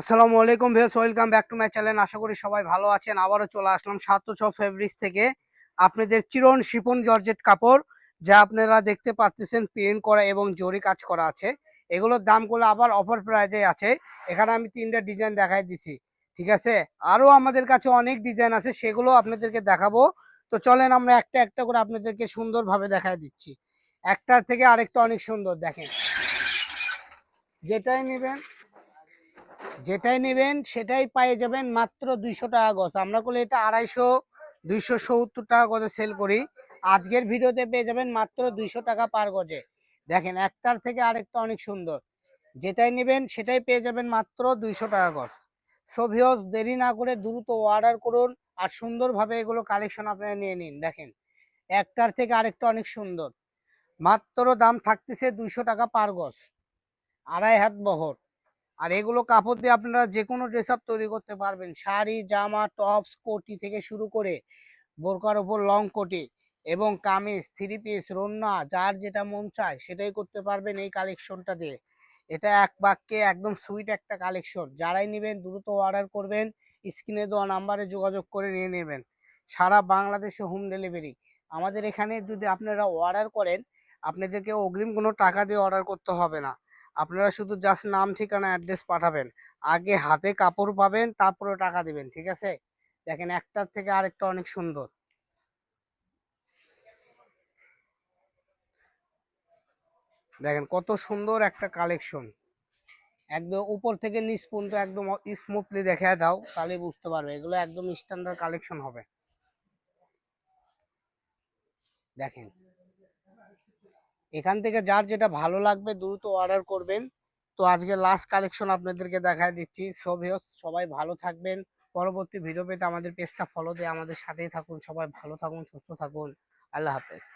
আসসালামু আলাইকুম viewers, welcome back to my channel. আশা করি সবাই ভালো আছেন। আবারও চলে আসলাম সাত ছ ফেব্রিক্স থেকে আপনাদের চিরন শিপন জর্জেট কাপড়, যা আপনারা দেখতে পাচ্ছেন প্রিন্ট করা এবং জরি কাজ করা আছে। এগুলোর দামগুলো আবার অফার প্রাইজে আছে। এখানে আমি তিনটা ডিজাইন দেখাই দিছি, ঠিক আছে? আরও আমাদের কাছে অনেক ডিজাইন আছে, সেগুলো আপনাদেরকে দেখাবো। তো চলেন আমরা একটা একটা করে আপনাদেরকে সুন্দরভাবে দেখাই দিচ্ছি। একটা থেকে আরেকটা অনেক সুন্দর, দেখেন। যেটাই নেবেন যেটাই নেবেন সেটাই পেয়ে যাবেন মাত্র দুইশো টাকা গজ। আমরা করলে এটা আড়াইশো, দুইশো সত্তর টাকা গজে সেল করি। আজকের ভিডিওতে পেয়ে যাবেন মাত্র দুইশো টাকা পার গজে। দেখেন, একটার থেকে আরেকটা অনেক সুন্দর। যেটাই নেবেন সেটাই পেয়ে যাবেন মাত্র দুইশো টাকা গজ। সো ভিউয়ার্স দেরি না করে দ্রুত অর্ডার করুন আর সুন্দরভাবে এগুলো কালেকশন আপনারা নিয়ে নিন। দেখেন, একটার থেকে আরেকটা অনেক সুন্দর। মাত্র দাম থাকতেছে দুইশো টাকা পার গজ। আড়াই হাত বহর। আর এগুলো কাপড় দিয়ে আপনারা যে কোনো ড্রেস আপ তৈরি করতে পারবেন। শাড়ি, জামা টপস কোটি থেকে শুরু করে বোরকার ওপর লং কোটি এবং কামিজ থ্রি পিস রন্না, যার যেটা মন চায় সেটাই করতে পারবেন এই কালেকশনটা দিয়ে। এটা এক বাক্যে একদম সুইট একটা কালেকশন যারাই নেবেন, দ্রুত অর্ডার করবেন, স্ক্রিনে দেওয়া নাম্বারে যোগাযোগ করে নিয়ে নেবেন। সারা বাংলাদেশে হোম ডেলিভারি আমাদের এখানে যদি আপনারা অর্ডার করেন, আপনাদেরকে অগ্রিম কোনো টাকা দিয়ে অর্ডার করতে হবে না। আপনারা শুধু জাস্ট নাম, ঠিকানা অ্যাড্রেস পাঠাবেন। আগে হাতে কাপড় পাবেন, তারপরে টাকা দিবেন, ঠিক আছে? দেখেন একটার থেকে আরেকটা অনেক সুন্দর। দেখেন কত সুন্দর একটা কালেকশন একদম উপর থেকে নিচ পর্যন্ত একদম স্মুথলি দেখা দাও, তাহলে বুঝতে পারবে। এগুলো একদম স্ট্যান্ডার্ড কালেকশন হবে। দেখেন। এখান থেকে যার যেটা ভালো লাগবে দ্রুত অর্ডার করবেন। তো আজকে লাস্ট কালেকশন আপনাদেরকে দেখাই দিচ্ছি। সবেও সবাই ভালো থাকবেন। পরবর্তী ভিডিও পেতে আমাদের পেজটা ফলো দিয়ে আমাদের সাথেই থাকুন। সবাই ভালো থাকুন, সুস্থ থাকুন। আল্লাহ হাফেজ।